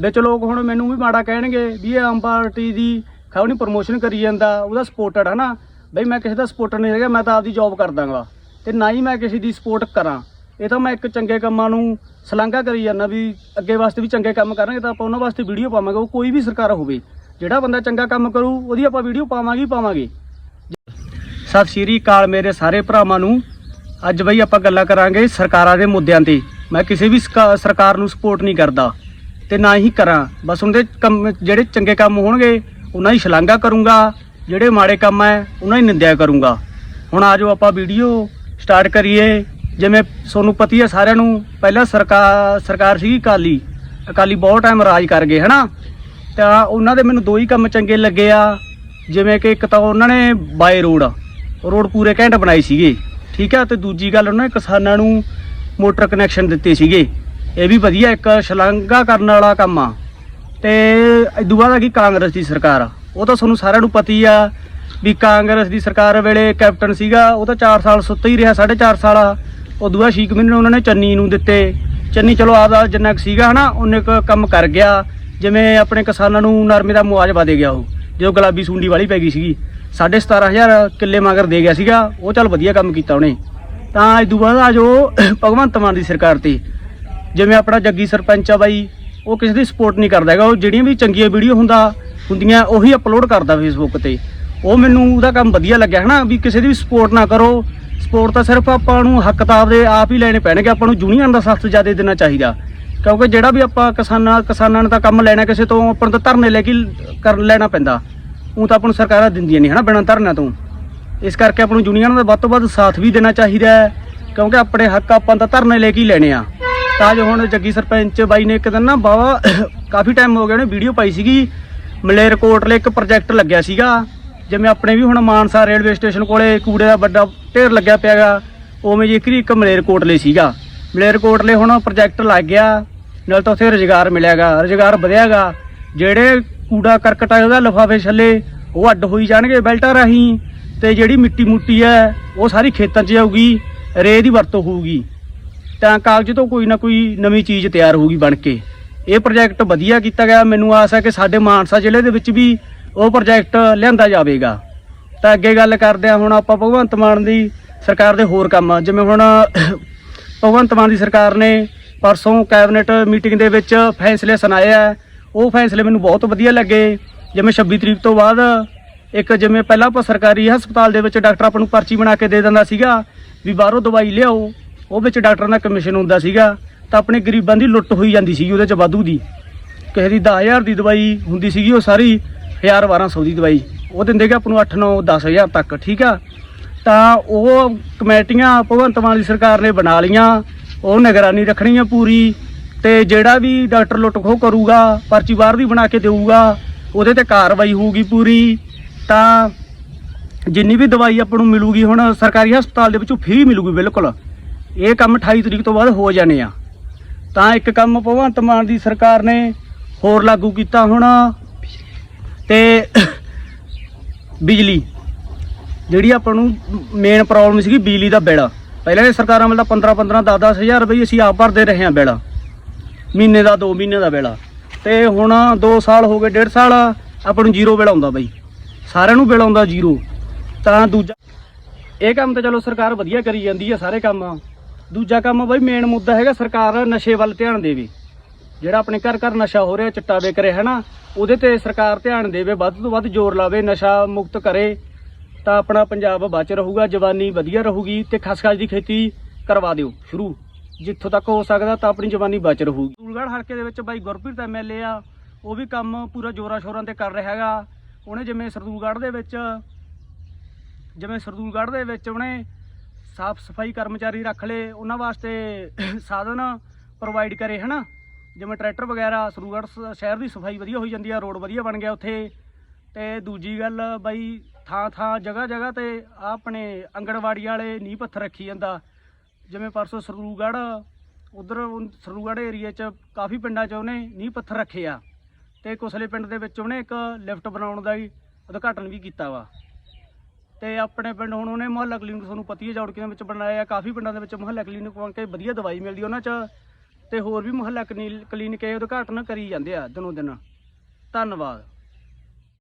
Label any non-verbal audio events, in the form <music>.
ਵਿੱਚ ਲੋਕ ਹੁਣ ਮੈਨੂੰ ਵੀ ਮਾੜਾ ਕਹਿਣਗੇ ਵੀ ਇਹ ਆਮ ਪਾਰਟੀ ਦੀ ਖਾਉਣੀ ਪ੍ਰਮੋਸ਼ਨ ਕਰੀ ਜਾਂਦਾ, ਉਹਦਾ ਸਪੋਰਟਡ ਹੈ ਨਾ ਬਈ ਮੈਂ ਕਿਸੇ ਦਾ ਸਪੋਰਟਰ ਨਹੀਂ ਹੈਗਾ, ਮੈਂ ਤਾਂ ਆਪਦੀ ਜੌਬ ਕਰਦਾਗਾ ਤੇ ਨਾ ਹੀ ਮੈਂ ਕਿਸੇ ਦੀ ਸਪੋਰਟ ਕਰਾਂ। ਇਹ ਤਾਂ ਮੈਂ ਇੱਕ ਚੰਗੇ ਕੰਮਾਂ ਨੂੰ ਸਲਾਂਘਾ ਕਰੀ ਜਾਂਦਾ ਵੀ ਅੱਗੇ ਵਾਸਤੇ ਵੀ ਚੰਗੇ ਕੰਮ ਕਰਾਂਗੇ ਤਾਂ ਆਪਾਂ ਉਹਨਾਂ ਵਾਸਤੇ ਵੀਡੀਓ ਪਾਵਾਂਗੇ, ਉਹ ਕੋਈ ਵੀ ਸਰਕਾਰ ਹੋਵੇ। ਜਿਹੜਾ ਬੰਦਾ ਚੰਗਾ ਕੰਮ ਕਰੂ, ਉਹਦੀ ਆਪਾਂ ਵੀਡੀਓ ਪਾਵਾਂਗੇ ਪਾਵਾਂਗੇ। ਸਤਿ ਸ਼੍ਰੀ ਅਕਾਲ ਮੇਰੇ ਸਾਰੇ ਭਰਾਵਾਂ ਨੂੰ। ਅੱਜ ਬਈ ਆਪਾਂ ਗੱਲਾਂ ਕਰਾਂਗੇ ਸਰਕਾਰਾਂ ਦੇ ਮੁੱਦਿਆਂ ਤੇ। ਮੈਂ ਕਿਸੇ ਵੀ ਸਰਕਾਰ ਨੂੰ ਸਪੋਰਟ ਨਹੀਂ ਕਰਦਾ। ਤੇ ਨਾ ਹੀ ਕਰਾਂ। ਬਸ ਉਹਦੇ ਕੰਮ ਜਿਹੜੇ ਚੰਗੇ ਕੰਮ ਹੋਣਗੇ, ਉਹਨਾਂ ਦੀ ਸ਼ਲਾਘਾ ਕਰੂੰਗਾ। ਜਿਹੜੇ ਮਾੜੇ ਕੰਮ ਹੈ ਉਹਨਾਂ ਦੀ ਨਿੰਦਿਆ ਕਰੂੰਗਾ। ਹੁਣ ਆਜੋ ਆਪਾਂ ਵੀਡੀਓ ਸਟਾਰਟ ਕਰੀਏ। ਜਿਵੇਂ ਤੁਹਾਨੂੰ ਪਤੀ ਹੈ ਸਾਰਿਆਂ ਨੂੰ, ਪਹਿਲਾਂ ਸਰਕਾਰ ਸਰਕਾਰ ਸੀਗੀ ਅਕਾਲੀ। ਅਕਾਲੀ ਬਹੁਤ ਟਾਈਮ ਰਾਜ ਕਰ ਗਏ, ਹਨਾ? ਤਾਂ ਉਹਨਾਂ ਦੇ ਮੈਨੂੰ ਦੋ ਹੀ ਕੰਮ ਚੰਗੇ ਲੱਗੇ ਆ। ਜਿਵੇਂ ਕਿ ਇੱਕ ਤਾਂ ਉਹਨਾਂ ਨੇ ਬਾਏ ਰੋਡ ਰੋਡ ਪੂਰੇ ਘੈਂਟ ਬਣਾਏ ਸੀਗੇ। ਠੀਕ ਆ, ਤੇ ਦੂਜੀ ਗੱਲ ਉਹਨਾਂ ਨੇ ਕਿਸਾਨਾਂ ਨੂੰ ਮੋਟਰ ਕਨੈਕਸ਼ਨ ਦਿੱਤੇ ਸੀਗੇ। ਇਹ ਵੀ ਵਧੀਆ ਇੱਕ ਸ਼ਲਾਘਾ ਕਰਨ ਵਾਲਾ ਕੰਮ ਆ। ਤੇ ਇਦੋਂ ਬਾਅਦ ਆ ਗਈ ਕਾਂਗਰਸ ਦੀ ਸਰਕਾਰ। ਆ। ਉਹ ਤਾਂ ਤੁਹਾਨੂੰ ਸਾਰਿਆਂ ਨੂੰ ਪਤੀ ਆ ਵੀ ਕਾਂਗਰਸ ਦੀ ਸਰਕਾਰ ਵੇਲੇ ਕੈਪਟਨ ਸੀਗਾ, ਉਹ ਤਾਂ 4 ਸਾਲ ਸੁੱਤਾ ਹੀ ਰਿਹਾ 4.5 ਸਾਲ ਉਦੋਂ ਬਾਅਦ 6 ਮਹੀਨੇ ਉਹਨਾਂ ਨੇ ਚੰਨੀ ਨੂੰ ਦਿੱਤੇ। ਚੰਨੀ ਚਲੋ ਆਦਾ ਜਿੰਨਾ ਕੁ ਸੀਗਾ ਹਨਾ, ਉਹਨੇ ਕੁ ਕੰਮ ਕਰ ਗਿਆ। ਜਿਵੇਂ ਆਪਣੇ ਕਿਸਾਨਾਂ ਨੂੰ ਨਰਮੇ ਦਾ ਮੁਆਵਜ਼ਾ ਦੇ ਗਿਆ ਉਹ ਜਦੋਂ ਗੁਲਾਬੀ ਸੁੰਡੀ ਵਾਲੀ ਪੈ ਗਈ ਸੀਗੀ। 17500 ਕਿੱਲੇ ਮਗਰ ਦੇ ਗਿਆ ਸੀਗਾ, ਉਹ ਚੱਲ ਵਧੀਆ ਕੰਮ ਕੀਤਾ ਉਹਨੇ। ਤਾਂ ਇਦੋਂ ਬਾਅਦ ਆ ਜੋ ਭਗਵੰਤ ਮਾਨ ਦੀ ਸਰਕਾਰ ਤੇ ਜਿਵੇਂ ਆਪਣਾ ਜੱਗੀ ਸਰਪੰਚ ਆ ਬਾਈ, ਉਹ ਕਿਸੇ ਦੀ ਸਪੋਰਟ ਨਹੀਂ ਕਰਦਾ ਹੈਗਾ। ਉਹ ਜਿਹੜੀਆਂ ਵੀ ਚੰਗੀਆਂ ਵੀਡੀਓ ਹੁੰਦਾ, ਹੁੰਦੀਆਂ, ਉਹੀ ਅਪਲੋਡ ਕਰਦਾ ਫੇਸਬੁੱਕ ਤੇ। ਉਹ ਮੈਨੂੰ ਉਹਦਾ ਕੰਮ ਵਧੀਆ ਲੱਗਿਆ ਹਨਾ, ਵੀ ਕਿਸੇ ਦੀ ਵੀ ਸਪੋਰਟ ਨਾ ਕਰੋ। ਸਪੋਰਟ ਤਾਂ ਸਿਰਫ ਆਪਾਂ ਨੂੰ ਹੱਕ ਤਾਂ ਆਪਦੇ ਆਪ ਹੀ ਲੈਣੇ ਪੈਣਗੇ, ਆਪਾਂ ਨੂੰ ਯੂਨੀਅਨ ਦਾ ਸਖਤ ਜ਼ਿਆਦਾ ਦੇਣਾ ਚਾਹੀਦਾ। ਕਿਉਂਕਿ ਜਿਹੜਾ ਵੀ ਆਪਾਂ ਕਿਸਾਨਾਂ ਕਿਸਾਨਾਂ ਨੇ ਤਾਂ ਕੰਮ ਲੈਣਾ ਕਿਸੇ ਤੋਂ, ਆਪਾਂ ਨੂੰ ਤਾਂ ਧਰਨੇ ਲੈ ਕੇ ਕਰ ਲੈਣਾ ਪੈਂਦਾ। ਉਹ ਤਾਂ ਆਪਾਂ ਨੂੰ ਸਰਕਾਰਾਂ ਦਿੰਦੀਆਂ ਨਹੀਂ ਹਨਾ ਬਿਨਾਂ ਧਰਨਿਆਂ ਤੋਂ। ਇਸ ਕਰਕੇ ਆਪਾਂ ਨੂੰ ਯੂਨੀਅਨ ਦਾ ਵੱਧ ਤੋਂ ਵੱਧ ਸਾਥ ਵੀ ਦੇਣਾ ਚਾਹੀਦਾ ਹੈ, ਕਿਉਂਕਿ ਆਪਣੇ ਹੱਕ ਆਪਾਂ ਤਾਂ ਧਰਨੇ ਲੈ ਕੇ ਹੀ ਲੈਣੇ ਆ। ਤਾਂ ਜੋ ਹੁਣ ਜੱਗੀ ਸਰਪੰਚ ਬਾਈ ਨੇ ਇੱਕ ਦਿਨ ਨਾ ਬਾਵਾ ਕਾਫੀ ਟਾਈਮ ਹੋ ਗਿਆ, ਉਹਨੇ ਵੀਡੀਓ ਪਾਈ ਸੀਗੀ। ਮਲੇਰਕੋਟਲੇ ਇੱਕ ਪ੍ਰੋਜੈਕਟ ਲੱਗਿਆ ਸੀਗਾ। ਜਿਵੇਂ ਆਪਣੇ ਵੀ ਹੁਣ ਮਾਨਸਾ ਰੇਲਵੇ ਸਟੇਸ਼ਨ ਕੋਲੇ ਕੂੜੇ ਦਾ ਵੱਡਾ ਢੇਰ ਲੱਗਿਆ ਪਿਆਗਾ ਉਵੇਂ ਜਿਕਰੀ ਇੱਕ ਮਲੇਰਕੋਟਲੇ ਸੀਗਾ। ਮਲੇਰਕੋਟਲੇ ਹੁਣ ਪ੍ਰੋਜੈਕਟ ਲੱਗ ਗਿਆ, ਨਾਲ ਤਾਂ ਉੱਥੇ ਰੁਜ਼ਗਾਰ ਮਿਲਿਆਗਾ ਰੁਜ਼ਗਾਰ ਵਧਿਆਗਾ ਜਿਹੜੇ ਕੂੜਾ ਕਰਕਟ ਆ ਉਹਦਾ ਲਫਾਫੇ ਛੱਲੇ, ਉਹ ਅੱਡ ਹੋਈ ਜਾਣਗੇ ਬੈਲਟਾਂ ਰਾਹੀਂ, ਤੇ ਜਿਹੜੀ ਮਿੱਟੀ ਮੁੱਟੀ ਹੈ, ਉਹ ਸਾਰੀ ਖੇਤਾਂ 'ਚ ਜਾਊਗੀ, ਰੇਹ ਦੀ ਵਰਤੋਂ ਹੋਊਗੀ। ਤਾਂ ਕਾਗਜ਼ ਤੋਂ ਕੋਈ ਨਾ ਕੋਈ ਨਵੀਂ ਚੀਜ਼ ਤਿਆਰ ਹੋਊਗੀ ਬਣ ਕੇ। ਇਹ ਪ੍ਰੋਜੈਕਟ ਵਧੀਆ ਕੀਤਾ ਗਿਆ। ਮੈਨੂੰ ਆਸ ਹੈ ਕਿ ਸਾਡੇ ਮਾਨਸਾ ਜ਼ਿਲ੍ਹੇ ਦੇ ਵਿੱਚ ਵੀ ਉਹ ਪ੍ਰੋਜੈਕਟ ਲਿਆਂਦਾ ਜਾਵੇਗਾ। ਤਾਂ ਅੱਗੇ ਗੱਲ ਕਰਦੇ ਹਾਂ। ਹੁਣ ਆਪਾਂ ਭਗਵੰਤ ਮਾਨ ਦੀ ਸਰਕਾਰ ਦੇ ਹੋਰ ਕੰਮ। ਜਿਵੇਂ ਹੁਣ <coughs> ਭਗਵੰਤ ਮਾਨ ਦੀ ਸਰਕਾਰ ਨੇ ਪਰਸੋਂ ਕੈਬਨਿਟ ਮੀਟਿੰਗ ਦੇ ਵਿੱਚ ਫੈਸਲੇ ਸੁਣਾਏ ਆ। ਉਹ ਫੈਸਲੇ ਮੈਨੂੰ ਬਹੁਤ ਵਧੀਆ ਲੱਗੇ। ਜਿਵੇਂ 26 ਤਰੀਕ ਤੋਂ ਬਾਅਦ ਇੱਕ ਜਿਵੇਂ ਪਹਿਲਾਂ ਆਪਾਂ ਸਰਕਾਰੀ ਹਸਪਤਾਲ ਦੇ ਵਿੱਚ ਡਾਕਟਰ ਆਪਾਂ ਨੂੰ ਪਰਚੀ ਬਣਾ ਕੇ ਦੇ ਦਿੰਦਾ ਸੀਗਾ ਵੀ ਬਾਹਰੋਂ ਦਵਾਈ ਲਿਆਓ। ਉਹ ਵਿੱਚ ਡਾਕਟਰਾਂ ਦਾ ਕਮਿਸ਼ਨ ਹੁੰਦਾ ਸੀਗਾ, ਤਾਂ ਆਪਣੇ ਗਰੀਬਾਂ ਦੀ ਲੁੱਟ ਹੋਈ ਜਾਂਦੀ ਸੀਗੀ ਉਹਦੇ ਚ ਵਾਧੂ ਦੀ। ਕਿਸੇ ਦੀ 10000 ਦੀ ਦਵਾਈ ਹੁੰਦੀ ਸੀਗੀ, ਉਹ ਸਾਰੀ 1000 1200 ਦੀ ਦਵਾਈ। ਉਹ ਦਿੰਦੇ ਕਿ ਆਪਾਂ ਨੂੰ 8 9 10000 ਤੱਕ, ਠੀਕ ਆ? ਤਾਂ ਉਹ ਕਮੇਟੀਆਂ ਭਗਵੰਤ ਮਾਨ ਦੀ ਸਰਕਾਰ ਨੇ ਬਣਾ ਲੀਆਂ ਉਹ ਨਿਗਰਾਨੀ ਰੱਖਣੀ ਆ ਪੂਰੀ, ਤੇ ਜਿਹੜਾ ਵੀ ਡਾਕਟਰ ਲੁੱਟ ਖੋਹ ਕਰੂਗਾ, ਪਰਚੀ ਬਾਹਰ ਦੀ ਬਣਾ ਕੇ ਦੇਊਗਾ, ਉਹਦੇ ਤੇ ਕਾਰਵਾਈ ਹੋਊਗੀ ਪੂਰੀ। ਤਾਂ ਜਿੰਨੀ ਵੀ ਦਵਾਈ ਆਪਾਂ ਨੂੰ ਮਿਲੂਗੀ ਹੁਣ, ਸਰਕਾਰੀ ਹਸਪਤਾਲ ਦੇ ਵਿੱਚੋਂ ਫ੍ਰੀ ਮਿਲੂਗੀ ਬਿਲਕੁਲ। ਇਹ ਕੰਮ 28 ਤਰੀਕ ਤੋਂ ਬਾਅਦ ਹੋ ਜਾਣੇ ਆ। ਤਾਂ ਇੱਕ ਕੰਮ ਭਗਵੰਤ ਮਾਨ ਦੀ ਸਰਕਾਰ ਨੇ ਹੋਰ ਲਾਗੂ ਕੀਤਾ ਹੁਣ ਤੇ ਬਿਜਲੀ। ਜਿਹੜੀ ਆਪਾਂ ਨੂੰ ਮੇਨ ਪ੍ਰੋਬਲਮ ਸੀਗੀ ਬਿਜਲੀ ਦਾ ਬਿੱਲ। ਪਹਿਲਾਂ ਇਹ ਸਰਕਾਰਾਂ ਵੱਲ ਤਾਂ 15 15 10 10 ਹਜ਼ਾਰ ਰੁਪਏ ਅਸੀਂ ਆਪ ਭਰਦੇ ਰਹੇ ਹਾਂ ਬਿੱਲ। ਮਹੀਨੇ ਦਾ 2 ਮਹੀਨੇ ਦਾ ਬਿੱਲ। ਤੇ ਹੁਣ 2 ਸਾਲ ਹੋ ਗਏ 1.5 ਸਾਲ ਆਪਾਂ ਨੂੰ ਜ਼ੀਰੋ ਬਿੱਲ ਆਉਂਦਾ ਬਾਈ। ਸਾਰਿਆਂ ਨੂੰ ਬਿੱਲ ਆਉਂਦਾ ਜ਼ੀਰੋ। ਤਾਂ ਦੂਜਾ ਇਹ ਕੰਮ ਤਾਂ ਚਲੋ ਸਰਕਾਰ ਵਧੀਆ ਕਰੀ ਜਾਂਦੀ ਆ ਸਾਰੇ ਕੰਮ। ਦੂਜਾ ਕੰਮ ਬਾਈ ਮੇਨ ਮੁੱਦਾ ਹੈਗਾ ਸਰਕਾਰ ਨਸ਼ੇ ਵੱਲ ਧਿਆਨ ਦੇਵੇ। ਜਿਹੜਾ ਆਪਣੇ ਘਰ ਘਰ ਨਸ਼ਾ ਹੋ ਰਿਹਾ, ਚਿੱਟਾ ਵਿਕ ਰਿਹਾ ਹੈ ਨਾ ਉਹਦੇ ਤੇ ਸਰਕਾਰ ਧਿਆਨ ਦੇਵੇ, ਵੱਧ ਤੋਂ ਵੱਧ ਜ਼ੋਰ ਲਾਵੇ, ਨਸ਼ਾ ਮੁਕਤ ਕਰੇ, ਤਾਂ ਆਪਣਾ ਪੰਜਾਬ ਬਚ ਰਹੂਗਾ, ਜਵਾਨੀ ਵਧੀਆ ਰਹੂਗੀ ਤੇ ਖਸਖਸ ਦੀ ਖੇਤੀ ਕਰਵਾ ਦਿਓ, ਸ਼ੁਰੂ। ਜਿੱਥੋਂ ਤੱਕ ਹੋ ਸਕਦਾ ਤਾਂ ਆਪਣੀ ਜਵਾਨੀ ਬਚ ਰਹੂਗੀ। ਸੂਲਗੜ੍ਹ ਹਲਕੇ ਦੇ ਵਿੱਚ ਬਾਈ ਗੁਰਪ੍ਰੀਤ ਐਮਐਲਏ ਆ, ਉਹ ਵੀ ਕੰਮ ਪੂਰਾ ਜੋਰਾਂ ਸ਼ੋਰਾਂ ਤੇ ਕਰ ਰਿਹਾ ਹੈਗਾ। ਉਹਨੇ ਜਿਵੇਂ ਸਰਦੂਲਗੜ੍ਹ ਦੇ ਵਿੱਚ, ਜਿਵੇਂ ਸਰਦੂਲਗੜ੍ਹ ਦੇ ਵਿੱਚ ਉਹਨੇ ਸਾਫ਼ ਸਫ਼ਾਈ ਕਰਮਚਾਰੀ ਰੱਖ ਲਏ, ਉਹਨਾਂ ਵਾਸਤੇ ਸਾਧਨ ਪ੍ਰੋਵਾਈਡ ਕਰੇ, ਹਨਾ? ਜਿਵੇਂ ਟਰੈਕਟਰ ਵਗੈਰਾ ਸਰਦੂਲਗੜ੍ਹ ਸ- ਸ਼ਹਿਰ ਦੀ ਸਫ਼ਾਈ ਵਧੀਆ ਹੋਈ ਜਾਂਦੀ ਆ, ਰੋਡ ਵਧੀਆ ਬਣ ਗਿਆ ਉੱਥੇ। ਤੇ ਦੂਜੀ ਗੱਲ ਬਾਈ, ਥਾਂ ਥਾਂ, ਜਗ੍ਹਾ ਜਗ੍ਹਾ ਤੇ ਆਪਣੇ ਅੰਗਣਵਾੜੀ ਵਾਲੇ ਨੀਂਹ ਪੱਥਰ ਰੱਖੀ ਜਾਂਦਾ। ਜਿਵੇਂ ਪਰਸੋਂ ਸਰਦੂਲਗੜ੍ਹ ਉਧਰ ਸਰਦੂਲਗੜ੍ਹ ਏਰੀਆ 'ਚ ਕਾਫੀ ਪਿੰਡਾਂ 'ਚ ਉਹਨੇ ਨੀਂਹ ਪੱਥਰ ਰੱਖੇ ਆ। ਤੇ ਕੁਸਲੇ ਪਿੰਡ ਦੇ ਵਿੱਚ ਉਹਨੇ ਇੱਕ ਲਿਫਟ ਬਣਾਉਣ ਦਾ ਹੀ ਉਦਘਾਟਨ ਵੀ ਕੀਤਾ ਵਾ। ਤੇ ਆਪਣੇ ਪਿੰਡ ਹੁਣ ਉਹਨੇ ਮੁਹੱਲਾ ਕਲੀਨਿਕ ਤੁਹਾਨੂੰ ਪਤੀ ਹੈ ਜੌੜਕੀਆਂ ਵਿੱਚ ਬਣਾਇਆ ਆ ਕਾਫੀ ਪਿੰਡਾਂ ਦੇ ਵਿੱਚ ਮੁਹੱਲਾ ਕਲੀਨਿਕ ਬਣ ਕੇ ਵਧੀਆ ਦਵਾਈ ਮਿਲਦੀ ਉਹਨਾਂ 'ਚ। ਤੇ ਹੋਰ ਵੀ ਮੁਹੱਲਾ ਕਲੀਨਿਕ ਇਹ ਉਦਘਾਟਨ ਕਰੀ ਜਾਂਦੇ ਆ ਦਿਨੋਂ ਦਿਨ। ਧੰਨਵਾਦ।